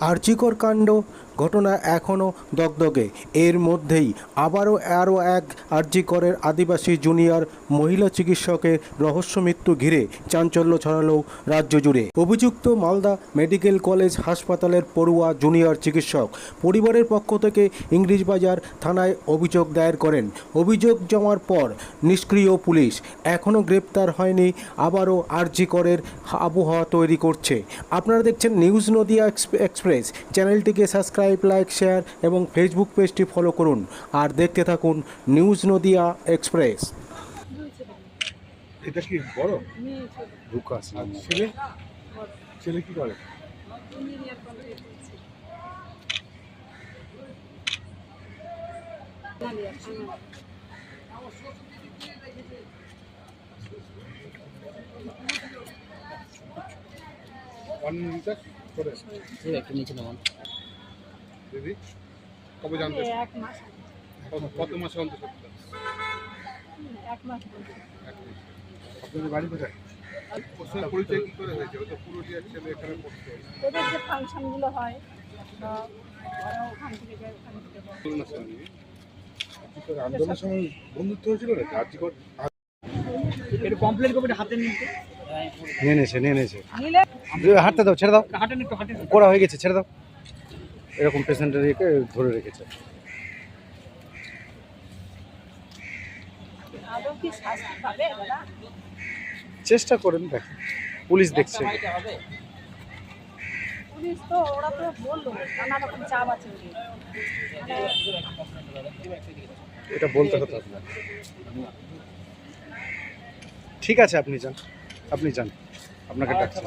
আর্চিকর কাণ্ড ঘটনা এখনও দগদগে। এর মধ্যেই আবারও আরও এক আর্জিকরের আদিবাসী জুনিয়র মহিলা চিকিৎসকের রহস্য মৃত্যু ঘিরে চাঞ্চল্য ছড়ালো রাজ্য জুড়ে। অভিযুক্ত মালদা মেডিকেল কলেজ হাসপাতালের পড়ুয়া জুনিয়র চিকিৎসক পরিবারের পক্ষ থেকে ইংরেজবাজার থানায় অভিযোগ দায়ের করেন। অভিযোগ জমার পর নিষ্ক্রিয় পুলিশ এখনও গ্রেপ্তার হয়নি, আবারও আরজিকরের আবহাওয়া তৈরি করছে। আপনারা দেখছেন নিউজ নদিয়া এক্সপ্রেস। চ্যানেলটিকে সাবস্ক্রাইব লাইক শেয়ার এবং ফেসবুক পেজটি ফলো করুন। আর দেখতে থাকুন নিউজ নদিয়া এক্সপ্রেস এটা কি বড়? মেয়ে ছোট লুকাস ছেলে? ছেলে কি করে? ইঞ্জিনিয়ার কমপ্লিট করছে নালিয়া থানা ওয়ান মিটার করে একটু নিচে নামান দিদি কবে জানতে এক মাস কত- কত মাসে অন্তত এক মাস বলতে আপনাদের বাড়ি কোথায়? পরিচয় কি করে হয়েছে? ও পুরুলিয়ার ছেলে এখানে পড়তো। ওদের যে ফাংশনগুলো হয় তো ওরা ওখান থেকে যায় ওখান থেকে বলে। পুরোনো ছেলে। আন্দোলনের সময় বন্ধুত্ব হয়েছিল না কার্যকর একটু কমপ্লেন করবে হাতে নিতে। নিয়ে নিয়েছে নিয়ে নিয়েছে। হাঁটতে দাও ছেড়ে দাও। করা হয়ে গেছে ছেড়ে দাও। এরকম পেশেন্টের রেখে ধরে রেখেছে। চেষ্টা করেন দেখেন। পুলিশ দেখছে। পুলিশ তো ওরা তো বলল নানা রকম চাপ আছে মানে এটা বলতে হতো আপনার ঠিক আছে আপনি যান। আপনি যান। আপনাকে ডাকছি।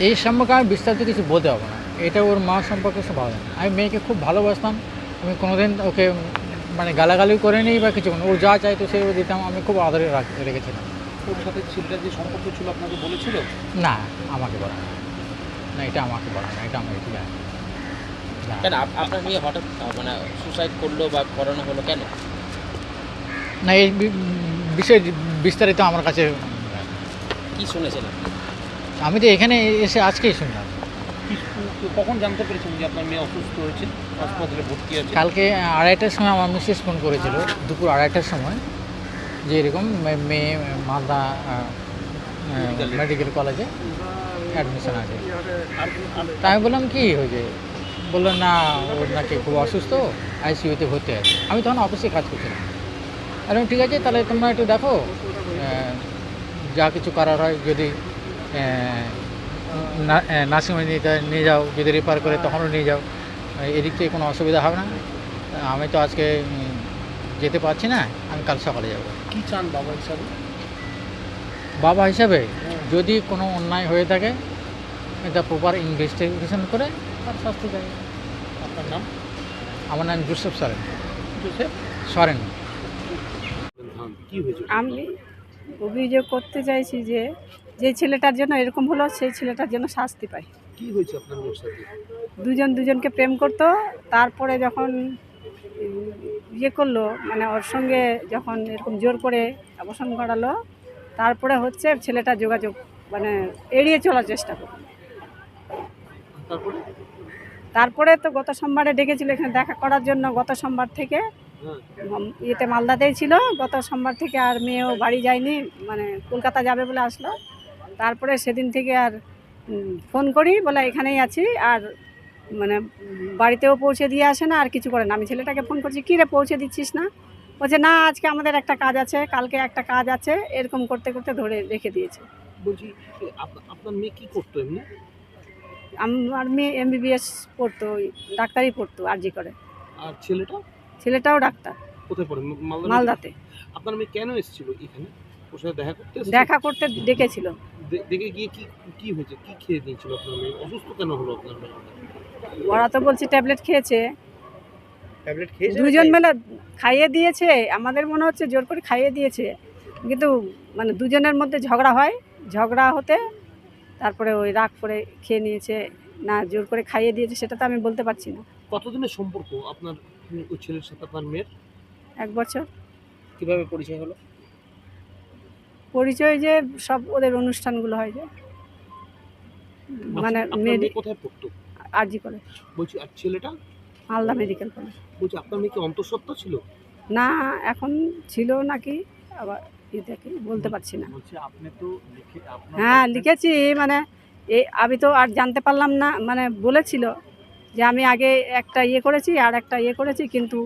এই সম্পর্কে আমি বিস্তারিত কিছু বলতে পারব না। এটা ওর মা সম্পর্কে সব ভালো। আমি মেয়েকে খুব ভালোবাসতাম। আমি কোনোদিন ওকে মানে গালাগালি করে নিই বা কিছু না। ওর যা চাইতো সে দিতাম। আমি খুব আদরে রাখ- রেখেছিলাম। ওর সাথে ছেলেটার যে সম্পর্ক ছিল আপনাকে বলেছিল? না আমাকে বলা না। এটা আমাকে বলা না এটা আমি একটু জানি না। কেন? আপ- আপনার মেয়ে হঠাৎ মানে সুসাইড করল বা করানো হলো কেন? না এই বিষয়ে বিস্তারিত আমার কাছে কি শুনেছেন আপনি? আমি তো এখানে এসে আজকেই শুনলাম। কখন জানতে পেরেছেন যে আপনার মেয়ে অসুস্থ হয়েছে? হাসপাতালে ভর্তি আছে। কালকে আড়াইটার সময় আমার মিসেস ফোন করেছিল দুপুর আড়াইটার সময় যে এরকম মেয়ে মালদা মেডিকেল কলেজে অ্যাডমিশন আছে। তা আমি বললাম কি হয়েছে? বলল না ওর নাকি খুব অসুস্থ আইসিইউতে ভর্তি আছে। আমি তখন অফিসে কাজ করছিলাম। আর ঠিক আছে তাহলে তোমরা একটু দেখো যা কিছু করার হয় যদি নার্সিংহোমে নিয়ে যা- নিয়ে যাও যদি রেফার করে তখনও নিয়ে যাও। এদিক থেকে কোনো অসুবিধা হবে না। আমি তো আজকে যেতে পারছি না আমি কাল সকালে যাব। কি চান বাবা হিসাবে? বাবা হিসাবে যদি কোনো অন্যায় হয়ে থাকে এটা প্রপার ইনভেস্টিগেশন করে তার শাস্তি দেয়। আপনার নাম? আমার নাম জোসেফ সরেন। জোসেফ? সরেন। আমি অভিযোগ করতে চাইছি যে যে ছেলেটার জন্য এরকম হলো সেই ছেলেটার জন্য শাস্তি পায় কি হয়েছে আপনার সাথে? দুজন দুজনকে প্রেম করতো তারপরে যখন ইয়ে করল মানে ওর সঙ্গে যখন এরকম জোর করে অবসান করালো তারপরে হচ্ছে ছেলেটা যোগাযোগ মানে এড়িয়ে চলার চেষ্টা করল। তারপরে? তারপরে তো গত সোমবারে ডেকেছিল এখানে দেখা করার জন্য গত সোমবার থেকে। হ্যাঁ। ইয়েতে মালদাতেই ছিল গত সোমবার থেকে আর মেয়েও বাড়ি যায়নি মানে কলকাতা যাবে বলে আসলো। তারপরে সেদিন থেকে আর ফোন করি বলে এখানেই আছি আর মানে বাড়িতেও পৌঁছে দিয়ে আসে না আর কিছু করে না। আমি ছেলেটাকে ফোন করছি কী রে পৌঁছে দিচ্ছিস না? বলছে না আজকে আমাদের একটা কাজ আছে কালকে একটা কাজ আছে। এরকম করতে করতে ধরে রেখে দিয়েছে। বলছি আপনার মেয়ে কি করতো এমনি? আমার মেয়ে এমবিবিএস পড়তো ওই ডাক্তারি পড়তো আরজি করে। আর ছেলেটা? ছেলেটাও ডাক্তার। কোথায় পড়ে? মালদাতে। আপনার মেয়ে কেন এসেছিল এখানে? ওর সাথে দেখা করতে এসেছে? দেখা করতে ডেকেছিল। দে- দেখে গিয়ে কি কি হয়েছে? কি খেয়ে দিয়েছিল আপনার মেয়ে? অসুস্থ কেন হলো আপনার মেয়ে? ওরা তো বলছে ট্যাবলেট খেয়েছে। ট্যাবলেট দুজন মিলে খাইয়ে দিয়েছে। আমাদের মনে হচ্ছে জোর করে খাইয়ে দিয়েছে। কিন্তু মানে দুজনের মধ্যে ঝগড়া হয়। ঝগড়া হতে তারপরে ওই রাগ করে খেয়ে নিয়েছে। না জোর করে খাইয়ে দিয়েছে সেটা তো আমি বলতে পারছি না। কতদিনের সম্পর্ক আপনার ওই ছেলের সাথে আপনার মেয়ের? এক বছর। কীভাবে পরিচয় হলো? পরিচয় যে সব ওদের অনুষ্ঠানগুলো হয় যে। মানে আপনার মেয়ে মেয়ে কোথায় পড়তো? আরজি করে বলছি আর ছেলেটা? মালদা মেডিকেল কলেজ বলছি আপনার মেয়ে কি অন্তঃসত্ত্বা ছিল? না এখন ছিল নাকি আবার এটা কি বলতে পারছি না। বলছি আপনি তো হ্যাঁ লিখেছি মানে এই আমি তো আর জানতে পারলাম না মানে বলেছিল যে আমি আগে একটা ইয়ে করেছি আর একটা ইয়ে করেছি কিন্তু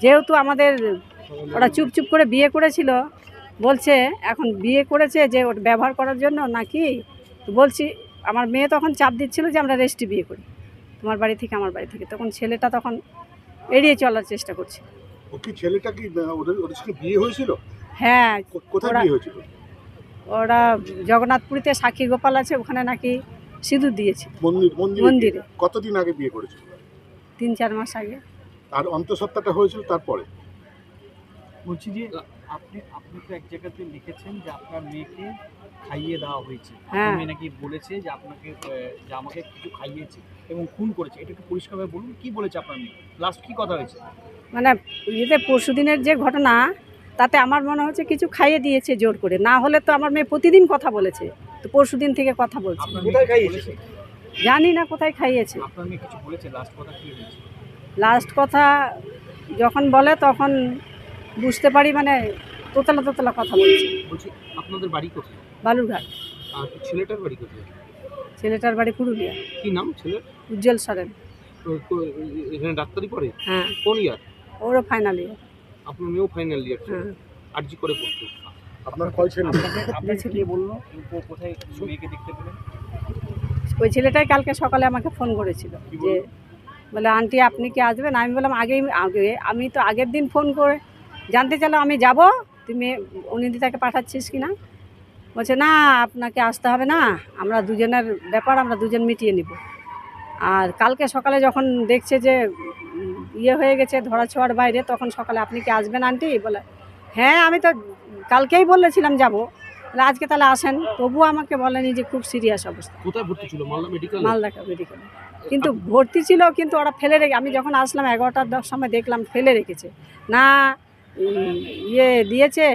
যেহেতু আমাদের ওরা চুপ চুপ করে বিয়ে করেছিল বলছে এখন বিয়ে করেছে যে ওটা ব্যবহার করার জন্য নাকি? বলছি আমার মেয়ে তখন চাপ দিচ্ছিল যে আমরা রেস্টি বিয়ে করি। তোমার বাড়ি থেকে আমার বাড়ি থেকে। তখন ছেলেটা তখন এড়িয়ে চলার চেষ্টা করছে। ও কি ছেলেটা কি ওদের ওদের সঙ্গে বিয়ে হয়েছিল? হ্যাঁ। কোথায় ওরা- বিয়ে হয়েছিল? ওরা জগন্নাথপুরীতে সাক্ষী গোপাল আছে ওখানে নাকি সিঁদুর দিয়েছে। মন্দিরে। কতদিন আগে বিয়ে করেছিল? তিন চার মাস আগে। আর অন্তঃসত্ত্বাটা হয়েছিল তারপরে? বলছি যে আপনি আপনি তো এক জায়গাতে লিখেছেন যে আপনার মেয়েকে খাইয়ে দেওয়া হয়েছে। হ্যাঁ। আপনার মেয়ে নাকি বলেছে যে আপনাকে যে আমাকে কিছু খাইয়েছে এবং খুন করেছে। এটা একটু পরিষ্কারভাবে বলুন কি বলেছে আপনার মেয়ে? লাস্ট কি কথা হয়েছে? মানে ইয়েতে পরশু দিনের যে ঘটনা তাতে আমার মনে হচ্ছে কিছু খাইয়ে দিয়েছে জোর করে। না হলে তো আমার মেয়ে প্রতিদিন কথা বলেছে। তো পরশু দিন থেকে কথা বলছে। আপনার কোথায় খাইয়েছে? জানি না কোথায় খাইয়েছে। আপনার মেয়ে কিছু বলেছে? লাস্ট কথা কি হয়েছে? লাস্ট কথা যখন বলে তখন বুঝতে পারি মানে তোতলা তোতলা কথা বলছে। বলছি আপনাদের বাড়ি কোথায়? বালুরঘাট। আর ছেলেটার বাড়ি কোথায়? ছেলেটার বাড়ি পুরুলিয়া। কি নাম ছেলের? উজ্জ্বল সরেন। এখানে ডাক্তারি পড়ে? হ্যাঁ। কোন ইয়ার? ওরও ফাইনাল ইয়ার আপনার মেয়েও ফাইনাল ইয়ার হ্যাঁ। আরজি করে পড়তো। আপনার কয় ছেলে? আপনাকে। কে বলল? ও কোথায় মেয়েকে দেখতে পেলেন? ওই ছেলেটাই কালকে সকালে আমাকে ফোন করেছিল যে বলে আন্টি আপনি কি আসবেন? আমি বললাম আগেই আগে আমি তো আগের দিন ফোন করে জানতে চাইলাম আমি যাব? তুমি অনিন্দিতাকে পাঠাচ্ছিস কি না বলছে না আপনাকে আসতে হবে না। আমরা দুজনের ব্যাপার আমরা দুজন মিটিয়ে নিব। আর কালকে সকালে যখন দেখছে যে ইয়ে হয়ে গেছে ধরা ছোঁয়ার বাইরে তখন সকালে আপনি কি আসবেন আন্টি? বলে হ্যাঁ আমি তো কালকেই বলেছিলাম যাব। আজকে তাহলে আসেন। তবুও আমাকে বলেনি যে খুব সিরিয়াস অবস্থা। কোথায় ভর্তি ছিল? মালদা মেডিকেল মালদা মেডিকেলে কিন্তু ভর্তি ছিল কিন্তু ওরা ফেলে রেখে আমি যখন আসলাম এগারোটার দশ সময় দেখলাম ফেলে রেখেছে। না ইয়ে দিয়েছে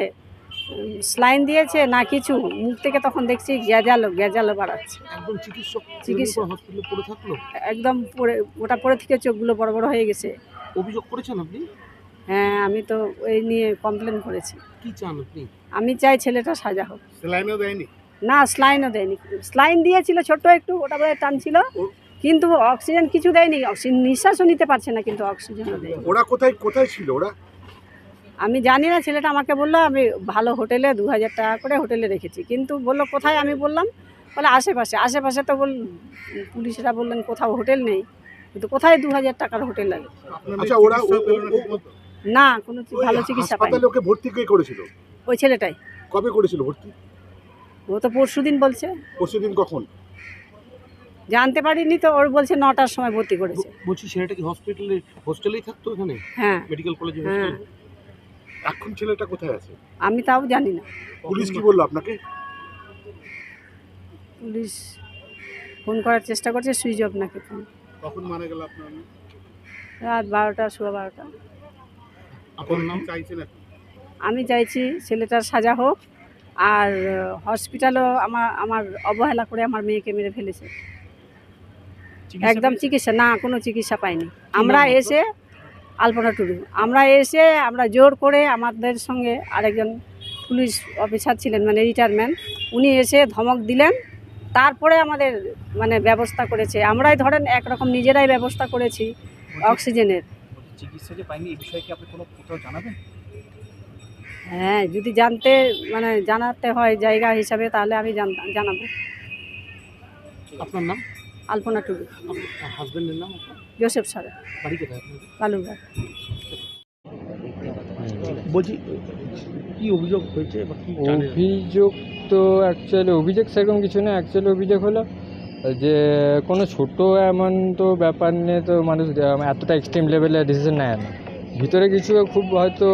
স্লাইন দিয়েছে না কিছু? মুখ থেকে তখন দেখছি গ্যাজালো গ্যাজালো বাড়াচ্ছে। একদম চিকিৎসক চিকিৎসক। হসপিটালে পড়ে থাকল? একদম পরে ওটা পরে থেকে চোখগুলো বড় বড় হয়ে গেছে। অভিযোগ করেছেন আপনি? হ্যাঁ আমি তো এই নিয়ে কমপ্লেন করেছি। কি চান আপনি? আমি চাই ছেলেটা সাজা হোক। সেলাইনও দেয়নি? না স্লাইনও দেয়নি। স্লাইন দিয়েছিল ছোট্ট একটু ওটা বোধহয় টানছিল। কিন্তু অক্সিজেন কিছু দেয়নি। অক্সিজেন নিঃশ্বাসও নিতে পারছে না কিন্তু অক্সিজেনও দেয়নি। ওরা কোথায় কোথায় ছিল ওরা? আমি জানি না ছেলেটা আমাকে বলল আমি ভালো হোটেলে দু হাজার টাকা করে হোটেলে রেখেছি। কিন্তু বলল কোথায়? আমি বললাম বলে আশেপাশে। আশেপাশে তো বল পুলিশরা বললেন কোথাও হোটেল নেই। কিন্তু কোথায় দু হাজার টাকার হোটেল লাগে? আচ্ছা না কোনো ভালো চিকিৎসা পাইনি হাসপাতালে ওকে ভর্তি কে করেছিল? ওই ছেলেটাই। কবে করেছিল ভর্তি? ও তো পরশু দিন বলছে। পরশুদিন কখন? জানতে পারিনি তো ওর বলছে নটার সময় ভর্তি করেছে। বলছি ছেলেটা কি হসপিটালে হোস্টেলেই থাকতো এখানে? হ্যাঁ। মেডিকেল কলেজে হ্যাঁ। এখন ছেলেটা কোথায় আছে? আমি তাও জানি না। পুলিশ কি বলল আপনাকে? পুলিশ ফোন করার চেষ্টা করছে সুইচ অফ নাকি ফোন। কখন মারা গেল আপনার রাত বারোটা সোয়া বারোটা। আপনার নাম চাইছেন আমি চাইছি ছেলেটার সাজা হোক আর হসপিটালও আমার আমার অবহেলা করে আমার মেয়েকে মেরে ফেলেছে। একদম চিকিৎসা না কোনো চিকিৎসা পাইনি। আমরা এসে আলপনা টুডু। আমরা এসে আমরা জোর করে আমাদের সঙ্গে আরেকজন পুলিশ অফিসার ছিলেন মানে রিটায়ারমেন্ট উনি এসে ধমক দিলেন। তারপরে আমাদের মানে ব্যবস্থা করেছে। আমরাই ধরেন একরকম নিজেরাই ব্যবস্থা করেছি অক্সিজেনের। চিকিৎসা যে পাইনি এই বিষয়ে কি আপনি কোনো কোথাও জানাবেন? হ্যাঁ যদি জানতে মানে জানাতে হয় জায়গা হিসাবে তাহলে আমি জানাব। আপনার নাম? আলপনা টুডু। নাম জোসেফ সারা বাড়ি কোথায় আপনাদের বালুরঘাট বলছি কি অভিযোগ হয়েছে বা কি জানেন? অভিযোগ তো অ্যাকচুয়ালি অভিযোগ সেরকম কিছু না অ্যাকচুয়ালি অভিযোগ হলো যে কোনো ছোট এমন তো ব্যাপার নিয়ে তো মানুষ এতটা এক্সট্রিম লেভেলে ডিসিশন নেয় না। ভিতরে কিছু খুব হয়তো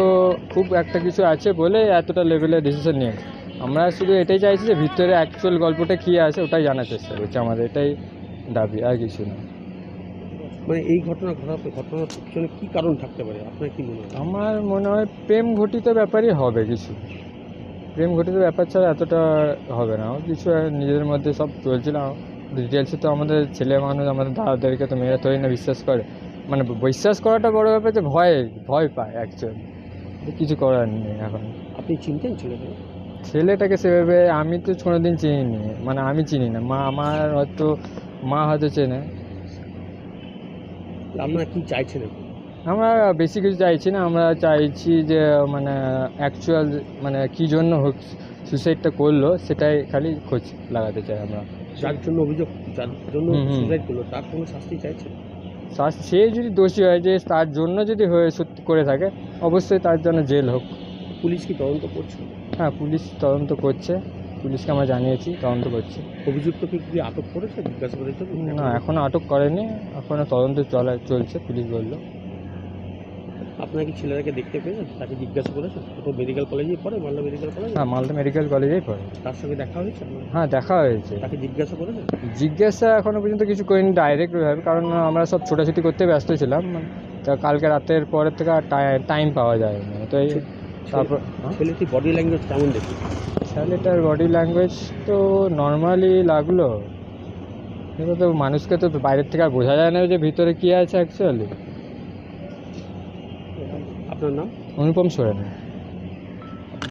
খুব একটা কিছু আছে বলে এতটা লেভেলে ডিসিশন নিয়ে আমরা শুধু এটাই চাইছি যে ভিতরে অ্যাকচুয়াল গল্পটা কী আছে ওটাই জানার চেষ্টা করছি আমাদের এটাই দাবি আর কিছু না। মানে এই ঘটনা ঘটার ঘটনার পিছনে কি কারণ থাকতে পারে? আপনার কি মনে হয়? আমার মনে হয় প্রেম ঘটিত ব্যাপারই হবে কিছু। প্রেম ঘটিত ব্যাপার ছাড়া এতটা হবে না। কিছু নিজেদের মধ্যে সব চলছিল ডিটেলসে তো আমাদের ছেলে মানুষ আমাদের দাদাদেরকে তো মেয়েরা তৈরি না বিশ্বাস করে। মানে বিশ্বাস করাটা বড় ব্যাপার যে ভয় ভয় পায় অ্যাকচুয়ালি কিছু করার নেই এখন। আপনি চিনতেন ছেলেকে ছেলেটাকে সেভাবে আমি তো কোনোদিন চিনি মানে আমি চিনি না। মা আমার হয়তো মা হয়তো চেনে। আপনারা কি চাইছেন? আমরা বেশি কিছু চাইছি না আমরা চাইছি যে মানে অ্যাকচুয়াল মানে কী জন্য হোক সুসাইডটা করল সেটাই খালি খোঁজ লাগাতে চাই আমরা। যার জন্য অভিযোগ যার জন্য। সুসাইড করল তার কোনো শাস্তি চাইছেন? শাস- সে যদি দোষী হয় যে তার জন্য যদি হয়ে সত্যি করে থাকে অবশ্যই তার জন্য জেল হোক। পুলিশ কি তদন্ত করছে? হ্যাঁ পুলিশ তদন্ত করছে। পুলিশকে আমরা জানিয়েছি তদন্ত করছি। অভিযুক্তকে কি আটক করেছে জিজ্ঞাসা করেছে না এখনও আটক করেনি এখনও তদন্ত চলা চলছে পুলিশ বলল। আপনারা কি ছেলেটাকে দেখতে পেয়েছেন? তাকে জিজ্ঞাসা করেছেন? ও মেডিকেল কলেজে পড়ে মালদা মেডিকেল কলেজে হ্যাঁ মালদা মেডিকেল কলেজেই পড়ে। তার সঙ্গে দেখা হয়েছে? হ্যাঁ দেখা হয়েছে। তাকে জিজ্ঞাসা করেছেন? জিজ্ঞাসা এখনও পর্যন্ত কিছু করিনি ডাইরেক্ট ভাবে কারণ আমরা সব ছোটাছুটি করতে ব্যস্ত ছিলাম। তা কালকে রাতের পরের থেকে আর টাইম পাওয়া যায়নি। তো এই তারপর? ছেলেটি বডি ল্যাঙ্গুয়েজ কেমন দেখি? ছেলেটার বডি ল্যাঙ্গুয়েজ তো নর্মালি লাগল। কিন্তু তো মানুষকে তো বাইরের থেকে আর বোঝা যায় না যে ভিতরে কী আছে অ্যাকচুয়ালি আপনার নাম? অনুপম সোরেন।